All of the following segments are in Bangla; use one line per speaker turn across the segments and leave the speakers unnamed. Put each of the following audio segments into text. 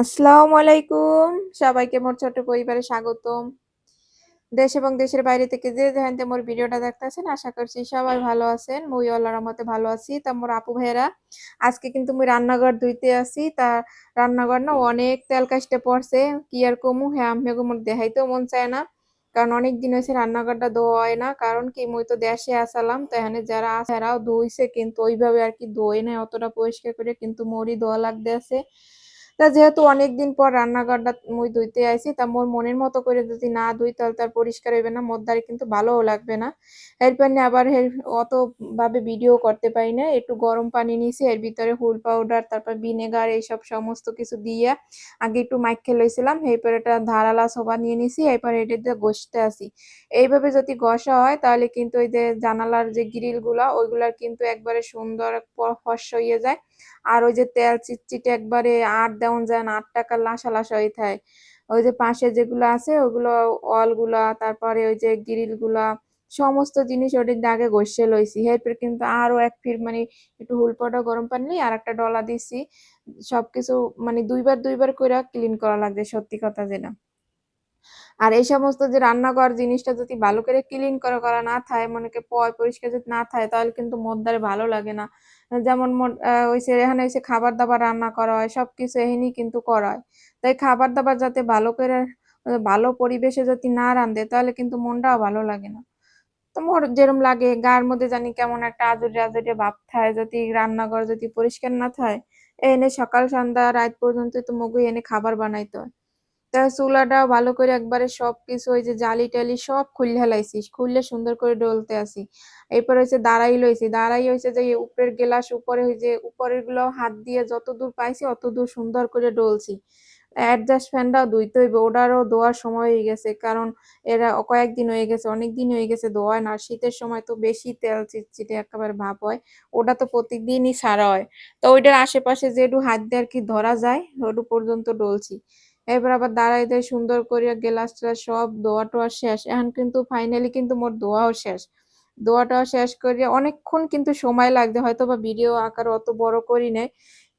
আসসালামু আলাইকুম। সবাইকে মোর ছোট পরিবারে স্বাগতম। দেশ এবং দেশের বাইরে থেকে যে যেখান থেকে মোর ভিডিওটা দেখতেছেন, আশা করছি সবাই ভালো আছেন। মুই আল্লাহর রহমতে ভালো আছি। তা মোর আপু ভাইয়েরা, আজকে কিন্তু মুই রান্নাঘর ধুইতে আছি তা রান্নাঘর না অনেক তেল কাশতে পড়ছে। কি আর কমু? হ্যাঁ আমি মোর দেখাইতেও মন চায় না। কারণ অনেক দিন হয়েছে রান্নাঘরটা ধোয়া হয় না। কারণ কি, মুই তো দেশে আসালাম। তো এখানে যারা আছে, এরাও ধুইছে, কিন্তু ওইভাবে আর কি ধোয় না অতটা পরিষ্কার করে কিন্তু মোরই ধোয়া লাগতে আছে। তা যেহেতু অনেকদিন পর রান্নাঘরটা মুই ধুইতে আইছি, তা মোর মনের মতো করে যদি না ধুই তাহলে তার পরিষ্কার হইবে না, মোর দ্বারা কিন্তু ভালোও লাগবে না। এরপর নিয়ে আবার এর অত ভাবে ভিডিও করতে পারি না, একটু গরম পানি নিয়েছি, এর ভিতরে হুল পাউডার, তারপর ভিনেগার, এইসব সমস্ত কিছু দিয়ে আগে একটু মাইখে লইছিলাম, এরপর এটা ধারালা সোবা নিয়ে নিছি, এরপর এটা দিয়ে ঘষতে আসি। এইভাবে যদি ঘষা হয় তাহলে কিন্তু ওই যে জানালার যে গ্রিলগুলা ওইগুলার কিন্তু একবারে সুন্দর ফস হয়ে যায়। আর ওই যে তেল চিটচিটে একবারে আট দেওয়া যায় না, আট টাকার লাসা লাসা হয়ে থাকে ওই যে পাশে যেগুলো আছে, ওগুলো গুলা তারপরে ওই যে গ্রিলগুলা সমস্ত জিনিস ওটির আগে ঘষে লইছি। এরপর কিন্তু আরও এক ফির মানে একটু হুলপটা গরম পানি আর একটা ডলা দিছি। সবকিছু মানে দুইবার দুইবার করে ক্লিন করা লাগবে, সত্যি কথা যেটা আর এই সমস্ত যে রান্নাঘর জিনিসটা যদি ভালো করে ক্লিন করা করা না থাকে মনে পয় পরিষ্কার যদি না থাকে তাহলে কিন্তু মোর দ্বারে ভালো লাগে না। যেমন হইছে এখানে হইছে খাবার দাবার রান্না করা হয়, সবকিছু এখানে কিন্তু করা হয়। তাই খাবার দাবার যাতে ভালো করে, ভালো পরিবেশে যদি না রান্ধে তাহলে কিন্তু মনটাও ভালো লাগে না। তো মোর যেরম লাগে, গার মধ্যে জানি কেমন একটা আজুরে আজুরে ভাব থাকে যদি রান্নাঘর যদি পরিষ্কার না থাকে এনে সকাল, সন্ধ্যা, রাত পর্যন্ত তো মগু এনে খাবার বানাইতে হয়। তা চুলাটা ভালো করে একবারে সবকিছু ওই যে জালি টালি সব খুললে হেলাইছি খুললে সুন্দর করে ডলতে আসি। এরপর হয়েছে দাঁড়াই লইছি, দাঁড়াই হয়েছে যে উপরের গেলাস উপরে ওই যে উপরেরগুলো হাত দিয়ে যত দূর পাইছি অত দূর সুন্দর করে ডলছি। অ্যাডজাস্ট ফ্যানটাও ধুইতে হইবে, ওটারও ধোয়ার সময় হয়ে গেছে, কারণ এরা কয়েকদিন হয়ে গেছে অনেক দিন হয়ে গেছে ধোয়ায় না, শীতের সময় তো বেশি তেল চিটচিটে একেবারে ভাব হয়, ওটা তো প্রতিদিনই সারা হয়। তো ওইটার আশেপাশে যেটু হাত দিয়ে আর কি ধরা যায়, ওটু পর্যন্ত ডলছি। এবার আবার দাঁড়াই দেয় সুন্দর করিয়া গ্লাস টেলাস সব দোয়া টোয়া শেষ। এখন কিন্তু ফাইনালি কিন্তু মোর দোয়াও শেষ। দোয়াটাও শেষ করিয়া অনেকক্ষণ কিন্তু সময় লাগছে হয়তো বা ভিডিও আকার অত বড় করি নেই।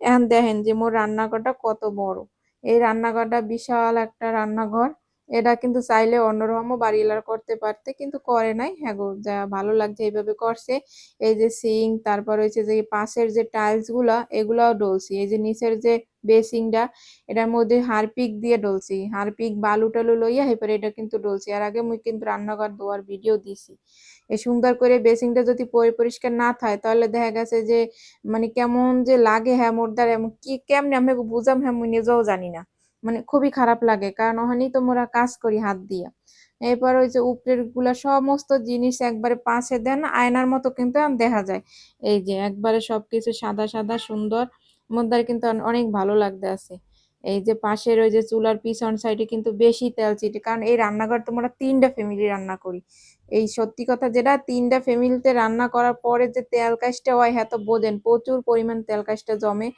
এখন দেখেন যে মোর রান্নাঘরটা কত বড়। এই রান্নাঘরটা বিশাল একটা রান্নাঘর। এটা কিন্তু চাইলে অন্যরকমও বাড়িলার করতে পারতে, কিন্তু করে নাই। হ্যাঁ গো, যা ভালো লাগছে এইভাবে করছে। এই যে সিং তারপর হচ্ছে যে পাশের যে টাইলসগুলা, এগুলাও ডলছি। এই যে নিচের যে বেসিংটা, এটার মধ্যে হারপিক দিয়ে ডলছি। হারপিক বালু টালু লইয়া এরপরে এটা কিন্তু ডলছি। আর আগে মুই কিন্তু রান্নাঘর ধোয়ার ভিডিও দিছি। এই সুন্দর করে বেসিংটা যদি পরিষ্কার না থাকে, তাহলে দেখা গেছে যে মানে কেমন যে লাগে হ্যাঁ মোর দ্বারা কি কেমনে আমি বুঝাম হ্যাঁ মুই নিজেও জানি না। মানে খুবই খারাপ লাগে। কারণ ওখানেই তো মোরা কাজ করি হাত দিয়া। এরপর ওই যে উপরেরগুলা সমস্ত জিনিস একবারে পাশে দেন, আয়নার মতো কিন্তু দেখা যায়। এই যে একবারে সবকিছু সাদা সাদা সুন্দর। মধ্যে কিন্তু অনেক ভালো লাগতে আছে। এই যে পাশের ওই যে চুলার পিছন সাইডে কিন্তু বেশি তেল চিটে কারণ এই রান্নাঘর তোমরা তিনটা ফ্যামিলি রান্না করি। এই সত্যি কথা যেটা, তিনটা ফ্যামিলিতে রান্না করার পরে যে তেল কাজটা হয় হ্যাঁ তো বোঝেন, প্রচুর পরিমাণ তেল কাজটা জমে।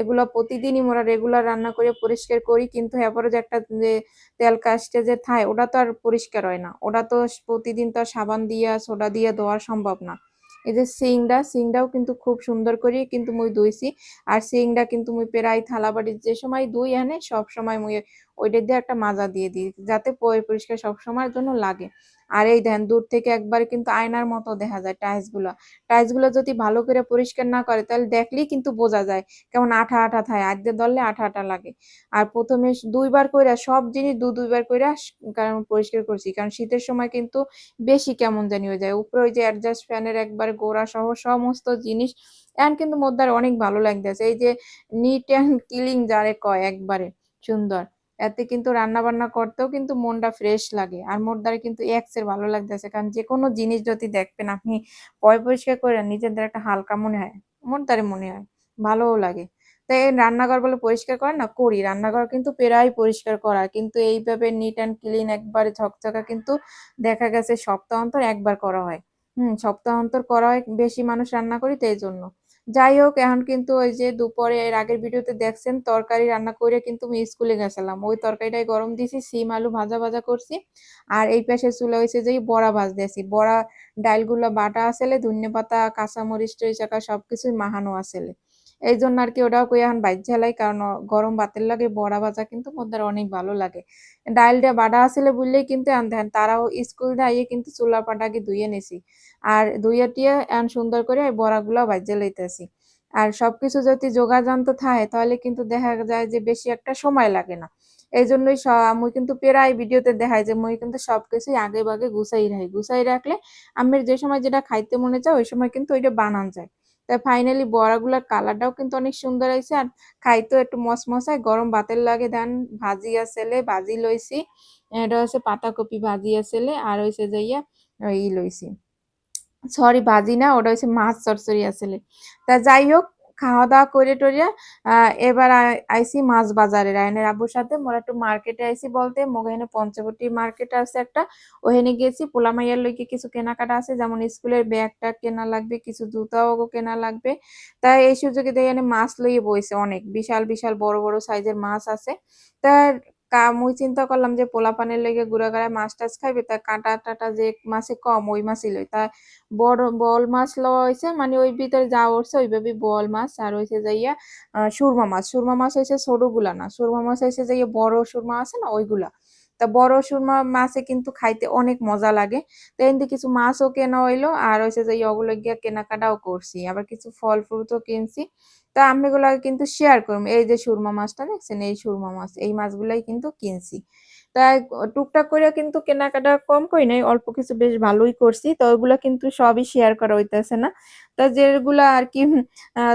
এগুলো প্রতিদিনই মোরা রেগুলার রান্না করে পরিষ্কার করি, কিন্তু এরপরে যে একটা যে তেল কাজটা যে থায়, ওটা তো আর পরিষ্কার হয় না। ওটা তো প্রতিদিন তো সাবান দিয়ে, সোডা দিয়ে ধোয়া সম্ভব না। এই যে সিংডা, সিংডাও কিন্তু খুব সুন্দর করে কিন্তু মুই ধুইছি। আর সিংডা কিন্তু মুই প্রায় থালা বাড়ি যে সময় ধুই আনে সব সময় মুই ওইটা দিয়ে একটা মাজা দিয়ে দিই, যাতে পরিষ্কার সব সময়ের জন্য লাগে। আর এই দেন, দূর থেকে একবার কিন্তু আয়নার মতো দেখা যায় টাইলসগুলা টাইলসগুলো যদি ভালো করে পরিষ্কার না করে, তাহলে দেখলেই কিন্তু বোঝা যায় কেমন আঠা আঠা থাকে আজকে ধরলে আঠা আঠা লাগে। আর প্রথমে দুইবার করে সব জিনিস দু দুইবার করে কারণ পরিষ্কার করছি, কারণ শীতের সময় কিন্তু বেশি কেমন জানি হয়ে যায়। উপরে ওই যে অ্যাডজাস্ট ফ্যানের একবার গোড়া সহ সমস্ত জিনিস এখন কিন্তু মধ্যে অনেক ভালো লাগতেছে। এই যে নিট অ্যান্ড কিলিং যারে কয় একবারে, সুন্দর। এতে কিন্তু রান্না বান্না করতেও কিন্তু মনটা ফ্রেশ লাগে। আর মোট দ্বারা কিন্তু এক্সের ভালো লাগতেছে, কারণ যে কোনো জিনিস যদি দেখবেন আপনি পয় পরিষ্কার করে নিজেদের একটা হালকা মনে হয় মোর দ্বারে মনে হয়, ভালোও লাগে। তাই রান্নাঘর বলে পরিষ্কার করে না? করি। রান্নাঘর কিন্তু প্রায় পরিষ্কার করা, কিন্তু এইভাবে নিট অ্যান্ড ক্লিন একবারে ঝকঝকা কিন্তু দেখা গেছে সপ্তাহ অন্তর একবার করা হয়। হুম, সপ্তাহ অন্তর করা হয়, বেশি মানুষ রান্না করি তো এই জন্য যাই হোক, এখন কিন্তু ওই যে দুপুরে এর আগের ভিডিওতে দেখছেন, তরকারি রান্না করে কিন্তু আমি স্কুলে গেছিলাম। ওই তরকারিটাই গরম দিছি সিম আলু ভাজা ভাজা করছি, আর এই পাশে চুলা হয়েছে যে বড়া ভাজ দিয়েছি বড়া ডাইলগুলো বাটা আসলে ধন্য পাতা, কাঁচামরিচ টরিচাকা সবকিছুই মাহানো আসলে এই জন্য আর কি ওটাও কই এখন বাইর ঝালাই, কারণ গরম ভাতের লাগে, বড়া ভাজা কিন্তু মোদ্দার অনেক ভালো লাগে। ডাইলটা বাডা আসিলে বললেই কিন্তু দেখেন তারাও স্কুল আইয়ে কিন্তু চুলা পাটাকে ধুয়ে নিছি। আর টুইয়া এখন সুন্দর করে বড়াগুলাও ভাইজ্জা লইতেছি। আর সবকিছু যদি যোগাযান্ত থাকে, তাহলে কিন্তু দেখা যায় যে বেশি একটা সময় লাগে না। এই জন্যই মুই কিন্তু প্রায় ভিডিওতে দেখায় যে মুই কিন্তু সবকিছুই আগেভাগে গুছাই রাখি। গুছাই রাখলে আম্মির যে সময় যেটা খাইতে মনে চায়, ওই সময় কিন্তু ওইটা বানান যায়। তা ফাইনালি বড়াগুলার কালারটাও কিন্তু অনেক সুন্দর হয়েছে আর খাইতেও একটু মশমশায়, গরম ভাতের লাগে দেন ভাজি আসলে, ভাজি লইছি। এটা হচ্ছে পাতাকপি ভাজি আসলে, আর হয়েছে যাইয়া ওই লইছি সরি ভাজি না, ওটা হচ্ছে মাছ চরচরি আসলে। তা যাই হোক খাওয়া-দাওয়া করে টরিয়া এবার আইসি মাছ বাজারে। রায়নের আব্বুর সাথে মোরা একটু মার্কেটে আইসি বলতে মোগো এখানে পঞ্চবটী মার্কেট আছে একটা। ওখানে গেছি পোলামাইয়ার লইকে কিছু কেনাকাটা আছে যেমন স্কুলের ব্যাগ-ট্যাগ কেনা লাগবে, কিছু জুতাও কেনা লাগবে। তাই এই সুযোগে দেখে মাছ লইয়ে বইছে অনেক। বিশাল, বিশাল বড়, বড় সাইজের মাছ আছে। তা কা, মুই চিন্তা করলাম যে পোলাপানের লইগে গুঁড়া-গাড়া মাছ-টাছ খাইবে, তা কাঁটা-টাটা যে মাছে কম, ওই মাছই লই। তা বড় বোয়াল মাছ লওয়া হইছে মানে ওই ভিতরে যা উঠছে ওইভাবে বোয়াল মাছ, আর হইছে যাইয়া সুরমা মাছ। সুরমা মাছ হইছে ছোটগুলা না। সুরমা মাছ হইছে যাইয়া বড় সুরমা আছে না ওইগুলা। তা বড় সুরমা মাছে কিন্তু খাইতে অনেক মজা লাগে। তো থেকে কিছু মাছও কেনা হইল, আর হইছে যাইয়া ওগুলো গিয়া কেনাকাটাও করছি। আবার কিছু ফল-ফ্রুটও কিনছি। তা আমি এগুলা কিন্তু শেয়ার করব। এই যে সুরমা মাছটা দেখছেন? এই সুরমা মাছ। এই মাছগুলাই কিন্তু কিনছি। তাই টুকটাক করে কিন্তু কেনাকাটা কম করি নাই। অল্প কিছু বেশ ভালোই করছি। তো ওগুলা কিন্তু সবই শেয়ার করা হইতেছে না। তা যেগুলা আর কি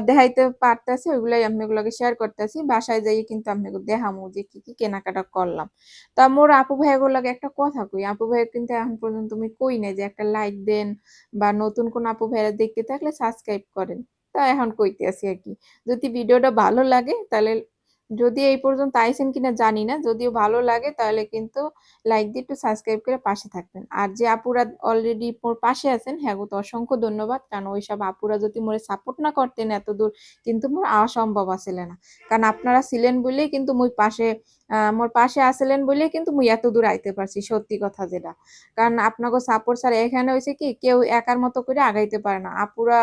দেখাইতে পারতেছি ওইগুলাই আমি এগুলাকে শেয়ার করতেছি। বাসায় যাইয়ে কিন্তু আপনাকে দেখামু যে কি, কি কেনাকাটা করলাম। তা মোর আপু ভাইয়াগুর লগে একটা কথা কই। আপু ভাইয়া কিন্তু এখন পর্যন্ত তুমি কই নাই যে একটা লাইক দেন বা নতুন কোন আপু ভাইয়ারা দেখতে থাকলে সাবস্ক্রাইব করেন। তা এখন কইতেছি আরকি। যদি ভিডিওটা ভালো লাগে, তাহলে যদি এই পর্যন্ত আইসেন কিনা জানি না। যদিও ভালো লাগে, তাহলে কিন্তু লাইক দিয়ে একটু সাবস্ক্রাইব করে পাশে থাকবেন। আর যে আপুরা অলরেডি মোর পাশে আছেন হ্যাগো তো অসংখ্য ধন্যবাদ। কারণ ওইসব আপুরা যদি মোরে সাপোর্ট না করতেন এতদূর, কিন্তু মোর আওয়া সম্ভব আসিলে না। কারণ আপনারা ছিলেন বলেই কিন্তু মুই পাশে মোর পাশে আছিলেন বলে কিন্তু মুই এত দূর আইতে পারছি। সত্যি কথা যেটা। কারণ আপনাগো সাপোর্ট ছাড়া এখানে হয়েছে কি কেউ একার মতো করে আগাইতে পারে না। আপুরা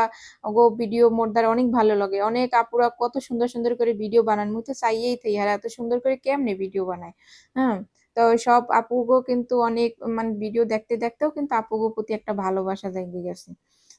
গো ভিডিও মোর দ্বারা অনেক ভালো লাগে। অনেক আপুরা কত সুন্দর, সুন্দর করে ভিডিও বানান। মুই তো চাইয়েই থাই আর এত সুন্দর করে কেমনে ভিডিও বানায়। হ্যাঁ? তো সব আপুগো কিন্তু অনেক মানে ভিডিও দেখতে, দেখতেও কিন্তু আপুগো প্রতি একটা ভালোবাসা জাইগা গেছে।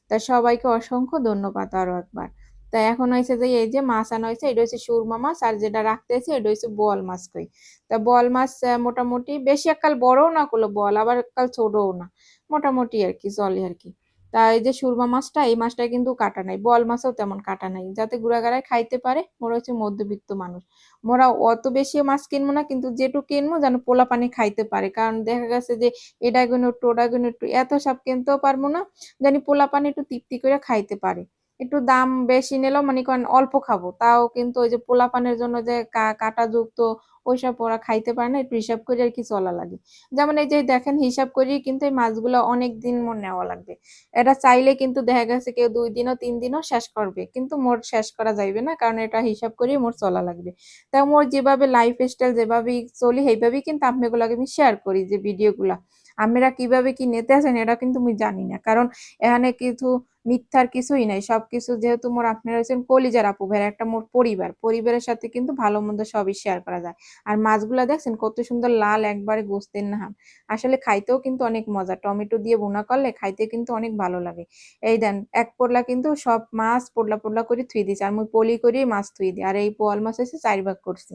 তা সবাইকে অসংখ্য ধন্যবাদ আরও একবার। তা এখন হয়েছে যে এই যে মাছ আনা হয়েছে এটা হচ্ছে সুরমা মাছ আর যেটা রাখতেছি এটা হচ্ছে বোয়াল মাছ কই। তা বোয়াল মাছ মোটামুটি বেশি এককাল বড়ও না কুলো বল আবার এককাল ছোটও না। মোটামুটি আরকি চলে আরকি। তা এই যে সুরমা মাছটা এই মাছটা কিন্তু কাটা নাই। বোয়াল মাছও তেমন কাটা নাই। যাতে গুঁড়া-গাড়ায় খাইতে পারে। মোরা হচ্ছে মধ্যবিত্ত মানুষ। মোরা অত বেশি মাছ কিনবো না কিন্তু যেটুক কিনবো যেন পোলা পানি খাইতে পারে। কারণ দেখা গেছে যে এটা কিনো একটু, ওটা কিনো একটু এত সব কিনতেও পারব না। জানি পোলা পানি একটু তৃপ্তি করে খাইতে পারে। একটু দাম বেশি নিলেও মানে করেন অল্প খাব। তাও কিন্তু ওই যে পোলাপানের জন্য যে কা, কাঁটাযুক্ত ওইসব ওরা খাইতে পারে না। একটু হিসাব করে আরকি চলা লাগে। যেমন এই যে দেখেন হিসাব করি কিন্তু এই মাছগুলো অনেক দিন মোর নেওয়া লাগবে। এটা চাইলে কিন্তু দেখা গেছে কেউ দুই দিনও, তিন দিনও শেষ করবে। কিন্তু মোর শেষ করা যাইবে না। কারণ এটা হিসাব করেই মোর চলা লাগবে। তা মোর যেভাবে লাইফ স্টাইল যেভাবেই চলি সেইভাবেই কিন্তু আপনাগুলাকে আমি শেয়ার করি যে ভিডিওগুলা। আপনারা কীভাবে কি নিতেছেন এটা কিন্তু আমি জানি না। কারণ এখানে কিছু মিথ্যার কিছুই নাই। সবকিছু যেহেতু মোর আপনারা হইছেন কলিজার আপু ভাইয়ারা একটা মোর পরিবার। পরিবারের সাথে কিন্তু ভালো-মন্দ সবই শেয়ার করা যায়। আর মাছগুলা দেখছেন কত সুন্দর লাল একবারে গোস্তের নাহান। আসলে খাইতেও কিন্তু অনেক মজা। টমেটো দিয়ে বোনা করলে খাইতে কিন্তু অনেক ভালো লাগে। এই দেন এক পোটলা কিন্তু সব মাছ পোটলা, পোটলা করে থুই দিছি। আর মুই পলি করেই মাছ থুই দিই। আর এই পোয়াল মাছ হইছে ৪ ভাগ করছি।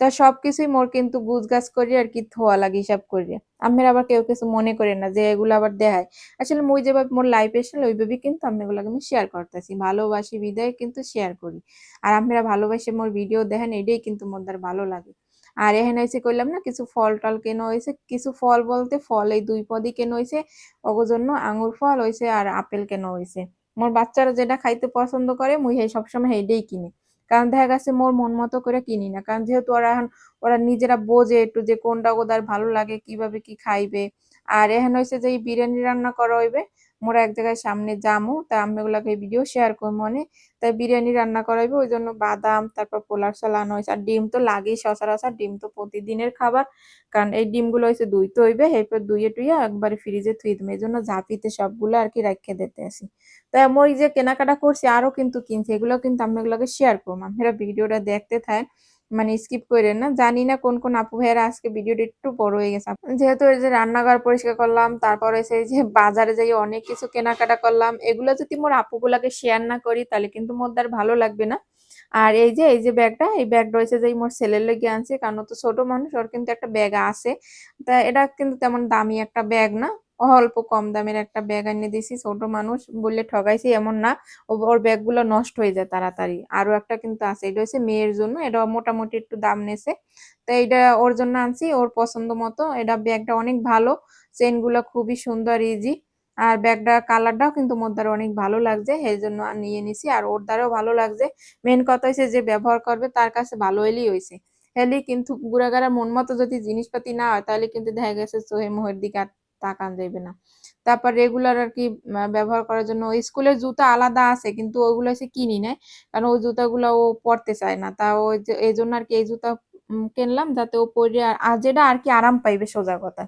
তা সবকিছুই মোর কিন্তু গুজগাছ করি আর কি থোয়া লাগে হিসাব কইরে। আপনারা আবার কেউ কিছু মনে কইরেন না যে এগুলো আবার দেখায়। আসলে মুই যেভাবে মোর লাইফ স্টাইল ওইভাবেই কিন্তু আপনাগুলাকে আমি শেয়ার করতেছি। ভালোবাসি, বিদায় কিন্তু শেয়ার করি। আর আপনারা ভালোবাসে মোর ভিডিও দেখেন, এটাই কিন্তু মোর দ্বারা ভালো লাগে। আর এখানে হইছে কইলাম না, কিছু ফল-টল কেন হইছে। কিছু ফল বলতে ফল, এই দুই পদই কেন। ওগো জন্য আঙ্গুর ফল হইছে আর আপেল কেন হইছে। মোর বাচ্চারা যেটা খাইতে পছন্দ করে, মুই সবসময় সেইটাই কিনি। কারণ দেখা গেছে মোর মন মতো করে কিনি না। কারণ যেহেতু ওরা এখন ওরা নিজেরা বোঝে একটু যে কোনটা ওদের ভালো লাগে, কীভাবে কি খাইবে। আর এখানে হয়েছে যে এই বিরিয়ানি রান্না করা হইবে মোরা এক জায়গায় সামনে জামু তা আমি ওগুলাকে ভিডিও শেয়ার করব মনে তাই বিরিয়ানি রান্না করাইবো, ওই জন্য বাদাম, তারপর পোলার চাল আনা হয়েছে। আর ডিম তো লাগেই সচরাচর, ডিম তো প্রতিদিনের খাবার। কারণ এই ডিমগুলো হয়েছে তো হইবে এরপর দুইয়ে টুইয়ে একবারে ফ্রিজে থুই দেবে। এই জন্য ঝাঁপিতে সবগুলো আর কি রাখে দিতে আসি। তাই আমি যে কেনাকাটা করছি আরও কিন্তু কিনছি, এগুলো কিন্তু আমি এগুলোকে শেয়ার করব আপনারা ভিডিওটা দেখতে থাকেন। মানে স্কিপ করে না। জানি না কোন কোন আপু ভাইয়েরা আজকে ভিডিওটা একটু বড় হয়ে গেছে। যেহেতু এই যে রান্নাঘর পরিষ্কার করলাম, তারপরে সেই যে বাজারে যাই অনেক কিছু কেনাকাটা করলাম, এগুলো যদি মোর আপুগুলাকে শেয়ার না করি, তাহলে কিন্তু মোর আর ভালো লাগবে না। আর এই যে এই যে ব্যাগটা, এই ব্যাগ রয়েছে যে মোর ছেলের লেগে আনছে, কারণ তো ছোট মানুষ, ওর কিন্তু একটা ব্যাগ আছে। তা এটা কিন্তু তেমন দামি একটা ব্যাগ না। অল্প কম দামের একটা ব্যাগ এনে দিছি ছোট মানুষ বললে ঠগাইছি এমন না। ওর ব্যাগগুলো নষ্ট হয়ে যায় তাড়াতাড়ি। আরও একটা কিন্তু আছে, এটা হচ্ছে মেয়ের জন্য, এটা মোটামুটি একটু দাম নেছে তো এটা ওর জন্য আনছি, ওর পছন্দ মতো। এটা ব্যাগটা অনেক ভালো চেনগুলো খুবই সুন্দর ইজি আর ব্যাগটা কালারটাও কিন্তু মোর দ্বারা অনেক ভালো লাগছে, সেই জন্য নিয়ে নিছি। আর ওর দ্বারাও ভালো লাগছে। মেন কথা হয়েছে যে ব্যবহার করবে, তার কাছে ভালো এলেই হয়েছে হেলি কিন্তু গুড়াগাড়া মন মতো যদি জিনিসপাতি না হয়, তাহলে কিন্তু দেখা গেছে সোহে মোহের দিকে তাকান যাবে না। তারপর রেগুলার আর কি ব্যবহার করার জন্য স্কুলের জুতা আলাদা আছে, কিন্তু ওইগুলো এসে কিনি নেয় কারণ ওই জুতাগুলো ও পরতে চায় না। তা ওই এই জন্য আর কি এই জুতা কিনলাম যাতে ও পরে আর যেটা আর কি আরাম পাইবে সোজা কথা।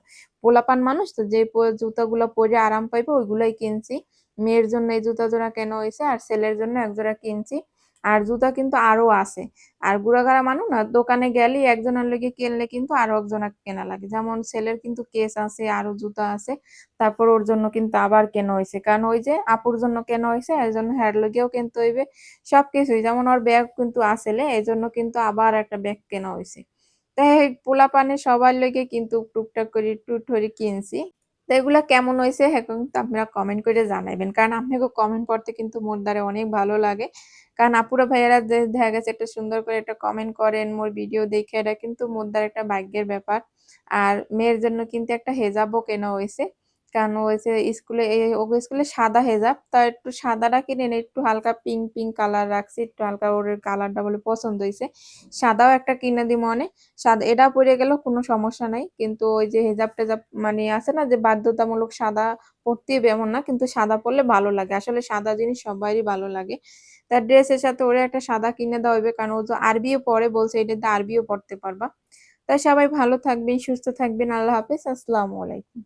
পোলাপান মানুষ তো যে জুতাগুলো পরে আরাম পাইবে ওইগুলোই কিনছি। মেয়ের জন্য এই জুতা জোড়া কেনা হয়েছে আর ছেলের জন্য এক জোড়া কিনছি। আর জুতা কিন্তু আরও আছে। আর গুড়াগাড়া মানুষ না, দোকানে গেলে একজনের লেগে কিনলে কিন্তু আরও একজনের কেনা লাগে। যেমন ছেলের কিন্তু কেস আছে, আরও জুতা আছে, তারপর ওর জন্য কিন্তু আবার কেনা হয়েছে কারণ ওই যে আপুর জন্য কেনা হয়েছে এর জন্য হ্যার লগেও কিনতে হইবে সব সবকিছুই। যেমন ওর ব্যাগ কিন্তু আসলে এই জন্য কিন্তু আবার একটা ব্যাগ কেনা হয়েছে তাই পোলা পানে সবার লেগে কিন্তু টুকটাক করে একটু ঠরি কিনছি। তো এগুলা কেমন হয়েছে? তো আপনারা কমেন্ট করে জানাইবেন। কারণ আপনাকে কমেন্ট করতে কিন্তু মোর দ্বারা অনেক ভালো লাগে। কারণ আপুরা ভাইয়ারা দেখা গেছে একটা সুন্দর করে একটা কমেন্ট করেন, মোর ভিডিও দেখে, এটা কিন্তু মোর দ্বারা একটা ভাগ্যের ব্যাপার। আর মেয়ের জন্য কিন্তু একটা হেজাবও কেনা হয়েছে। কারণ ওই যে স্কুলে ওকে স্কুলে সাদা হেজাব। তা একটু সাদাটা কিনে একটু হালকা পিঙ্ক পিঙ্ক কালার রাখছি, একটু হালকা ওর কালারটা বলে পছন্দ হয়েছে। সাদাও একটা কিনে দিই মনে। সাদা, এটা পরে গেল কোনো সমস্যা নাই। কিন্তু ওই যে হেজাব টেজাব মানে আছে না যে বাধ্যতামূলক সাদা পরতে হবে এমন না, কিন্তু সাদা পরলে ভালো লাগে। আসলে সাদা জিনিস সবারই ভালো লাগে। তার ড্রেসের সাথে ওরে একটা সাদা কিনে দেওয়া হবে, কারণ ও তো আরবিও পরে, বলছে এটাতে আরবিও পড়তে পারবা। তাই সবাই ভালো থাকবেন, সুস্থ থাকবেন, আল্লাহ হাফেজ, আসসালামু আলাইকুম।